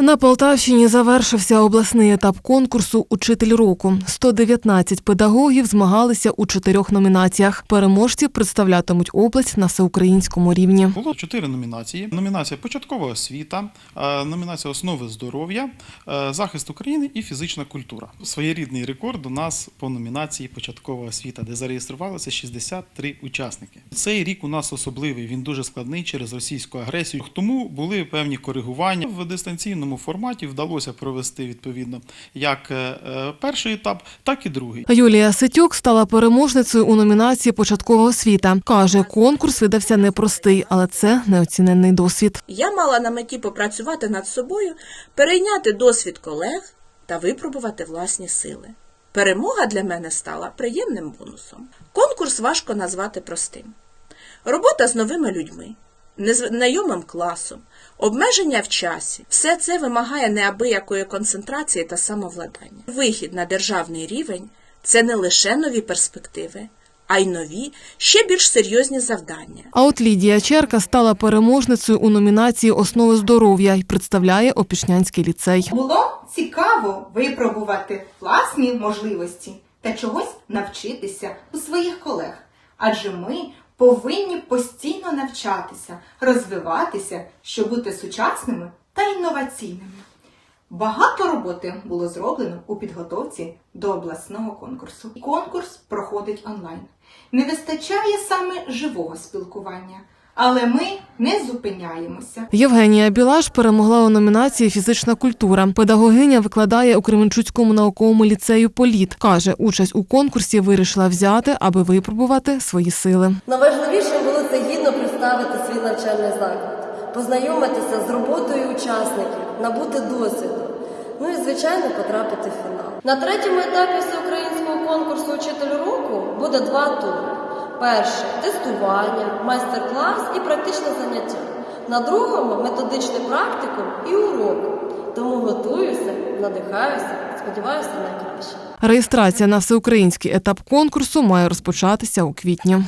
На Полтавщині завершився обласний етап конкурсу Учитель року. 119 педагогів змагалися у чотирьох номінаціях. Переможці представлятимуть область на всеукраїнському рівні. Було чотири номінації: номінація початкова освіта, е, номінація основи здоров'я, е, захист України і фізична культура. Своєрідний рекорд у нас по номінації початкова освіта, де зареєструвалося 63 учасники. Цей рік у нас особливий. Він дуже складний через російську агресію. Тому були певні коригування в дистанційному форматі. Вдалося провести відповідно як е, е, перший етап, так і другий. Юлія Ситюк стала переможницею у номінації Початкова освіта. Каже, конкурс видався непростий, але це неоціненний досвід. Я мала на меті попрацювати над собою, перейняти досвід колег та випробувати власні сили. Перемога для мене стала приємним бонусом. Конкурс важко назвати простим. Робота з новими людьми, незнайомим класом, обмеження в часі все це вимагає неабиякої концентрації та самовладання. Вихід на державний рівень це не лише нові перспективи, а й нові, ще більш серйозні завдання. А от Лідія Черка стала переможницею у номінації Основи здоров'я і представляє Опішнянський ліцей. Було цікаво випробувати власні можливості та чогось навчитися у своїх колег. Адже ми повинні постійно навчатися, розвиватися, щоб бути сучасними та інноваційними. Багато роботи було зроблено у підготовці до обласного конкурсу. Конкурс проходить онлайн. Не вистачає саме живого спілкування, але ми не зупиняємося. Євгенія Білаш перемогла у номінації Фізична культура. Педагогиня викладає у Кременчуцькому науковому ліцею Політ. Каже, участь у конкурсі вирішила взяти, аби випробувати свої сили. Найважливіше було це гідно представити свій навчальний заклад, познайомитися з роботою учасників, набути досвіду. Ну і звичайно потрапити в фінал. На третьому етапі всеукраїнського конкурсу Учитель року буде два тури: перший тестування, майстер-клас і практичне заняття. На другому методичний практикум і урок. Тому готуюся, надихаюся, сподіваюся на найкраще. Реєстрація на всеукраїнський етап конкурсу має розпочатися у квітні.